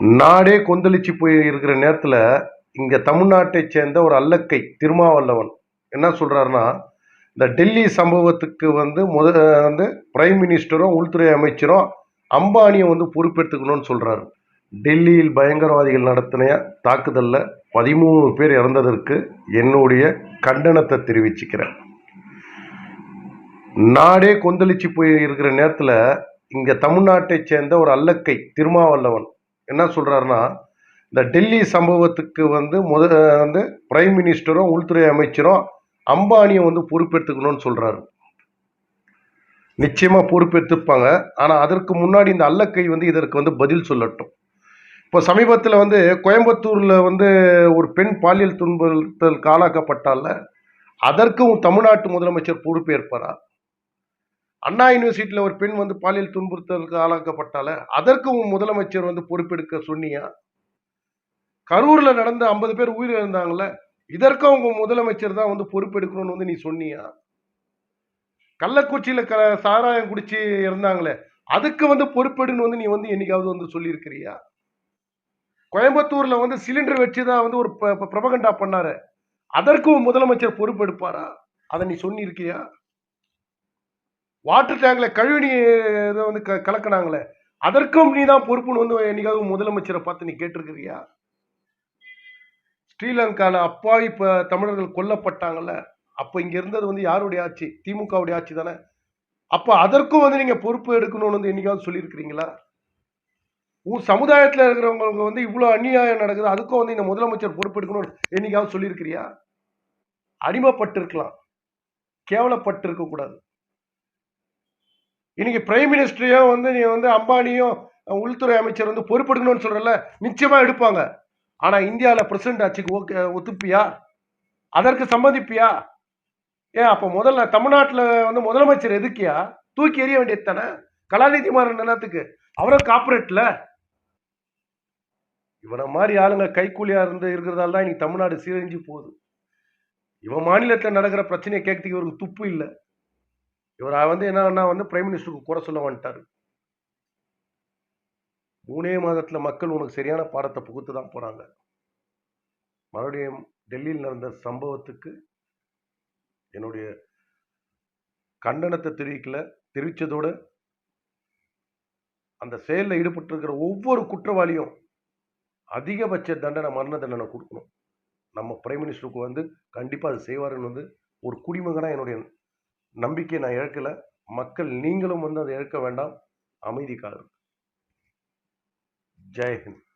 நாடே கொந்தளிச்சு போய் இருக்கிற நேரத்தில் இங்கே தமிழ்நாட்டை சேர்ந்த ஒரு அல்லக்கை திருமாவல்லவன் என்ன சொல்கிறாருன்னா இந்த டெல்லி சம்பவத்துக்கு வந்து முத வந்து பிரைம் மினிஸ்டரும் உள்துறை அமைச்சரும் அம்பானியை வந்து பொறுப்பெடுத்துக்கணும்னு சொல்கிறாரு டெல்லியில் பயங்கரவாதிகள் நடத்தின தாக்குதலில் பதிமூணு பேர் இறந்ததற்கு என்னுடைய கண்டனத்தை தெரிவிச்சுக்கிறேன். நாடே கொந்தளிச்சு போய் இருக்கிற நேரத்தில் இங்கே தமிழ்நாட்டை சேர்ந்த ஒரு அல்லக்கை திருமாவல்லவன் என்ன சொல்கிறாருன்னா இந்த டெல்லி சம்பவத்துக்கு வந்து முத வந்து பிரைம் மினிஸ்டரும் உள்துறை அமைச்சரும் அம்பானியை வந்து பொறுப்பெடுத்துக்கணும்னு சொல்கிறாரு நிச்சயமாக பொறுப்பெடுத்துப்பாங்க ஆனால் அதற்கு முன்னாடி இந்த அல்லக்கை வந்து இதற்கு வந்து பதில் சொல்லட்டும். இப்போ சமீபத்தில் வந்து கோயம்புத்தூரில் வந்து ஒரு பெண் பாலியல் துன்புறுத்தல் காலாக்கப்பட்டால அதற்கும் தமிழ்நாட்டு முதலமைச்சர் பொறுப்பேற்பாரா? அண்ணா யூனிவர்சிட்டியில் ஒரு பெண் வந்து பாலியல் துன்புறுத்தலுக்கு ஆளாக்கப்பட்டால அதற்கும் முதலமைச்சர் வந்து பொறுப்பெடுக்க சொன்னியா? கரூரில் நடந்த ஐம்பது பேர் உயிரிழந்தாங்கல்ல இதற்கும் உங்க முதலமைச்சர் தான் வந்து பொறுப்பெடுக்கணும்னு வந்து நீ சொன்னியா? கள்ளக்குச்சியில் க சாராயம் குடிச்சு இருந்தாங்களே அதுக்கு வந்து பொறுப்பெடுன்னு வந்து நீ வந்து என்னைக்காவது வந்து சொல்லியிருக்கிறியா? கோயம்புத்தூர்ல வந்து சிலிண்டர் வச்சு தான் வந்து ஒரு ப- பிரபகண்டா பண்ணாரு அதற்கும் முதலமைச்சர் பொறுப்பெடுப்பாரா? அதை நீ சொன்னிருக்கியா? வாட்டர் டேங்க்ல கழிவு இதை வந்து க கலக்கினாங்களே அதற்கும் நீ தான் பொறுப்புன்னு வந்து என்னைக்காவது முதலமைச்சரை பார்த்து நீ கேட்டிருக்கிறியா? ஸ்ரீலங்கால அப்பாவி இப்போ தமிழர்கள் கொல்லப்பட்டாங்கல்ல அப்போ இங்கே இருந்தது வந்து யாருடைய ஆட்சி? திமுகவுடைய ஆட்சி தானே. அப்போ அதற்கும் வந்து நீங்கள் பொறுப்பு எடுக்கணும்னு வந்து என்னைக்காவது சொல்லியிருக்கிறீங்களா? உன் சமுதாயத்தில் இருக்கிறவங்களுக்கு வந்து இவ்வளோ அநியாயம் நடக்குது அதுக்கும் வந்து இந்த முதலமைச்சர் பொறுப்பெடுக்கணும்னு என்னைக்காவது சொல்லியிருக்கிறியா? அடிமைப்பட்டிருக்கலாம் கேவலப்பட்டிருக்க கூடாது இன்னைக்கு பிரைம் மினிஸ்டரையும் வந்து நீ வந்து அம்பானியும் உள்துறை அமைச்சர் வந்து பொறுப்பெடுக்கணும்னு சொல்றல நிச்சயமா எடுப்பாங்க. ஆனா இந்தியாவில் பிரசிடண்ட் ஆட்சிக்கு ஓகே ஒத்துப்பியா? அதற்கு சம்மதிப்பியா? ஏன் அப்போ முதல்ல தமிழ்நாட்டில் வந்து முதலமைச்சர் எதுக்கியா? தூக்கி எறிய வேண்டியது தானே? கலாநிதி மாறன் என்னத்துக்கு? அவரும் கார்பரேட்ல இவனை மாதிரி ஆளுங்க கைக்கூலியா இருந்து இருக்கிறதால தான் இன்னைக்கு தமிழ்நாடு சீரழிஞ்சு போகுது. இவன் மாநிலத்தில் நடக்கிற பிரச்சனையை கேட்கறதுக்கு இவருக்கு துப்பு இல்லை. இவர் வந்து என்னன்னா வந்து பிரைம் மினிஸ்டருக்கு கூட சொல்ல வந்துட்டார். மூணே மாதத்தில் மக்கள் உனக்கு சரியான பாடத்தை புகுத்து தான் போகிறாங்க மறுபடியும் டெல்லியில் நடந்த சம்பவத்துக்கு என்னுடைய கண்டனத்தை தெரிவிக்கல தெரிவித்ததோடு அந்த செயலில் ஈடுபட்டிருக்கிற ஒவ்வொரு குற்றவாளியும் அதிகபட்ச தண்டனை மரண தண்டனை கொடுக்கணும். நம்ம பிரைம் மினிஸ்டருக்கு வந்து கண்டிப்பாக அது செய்வாருன்னு வந்து ஒரு குடிமகனாக என்னுடைய நம்பிக்கையை நான் இழக்கல. மக்கள் நீங்களும் வந்து அதை இழக்க வேண்டாம். அமைதி காரு ஜெயஹிந்த்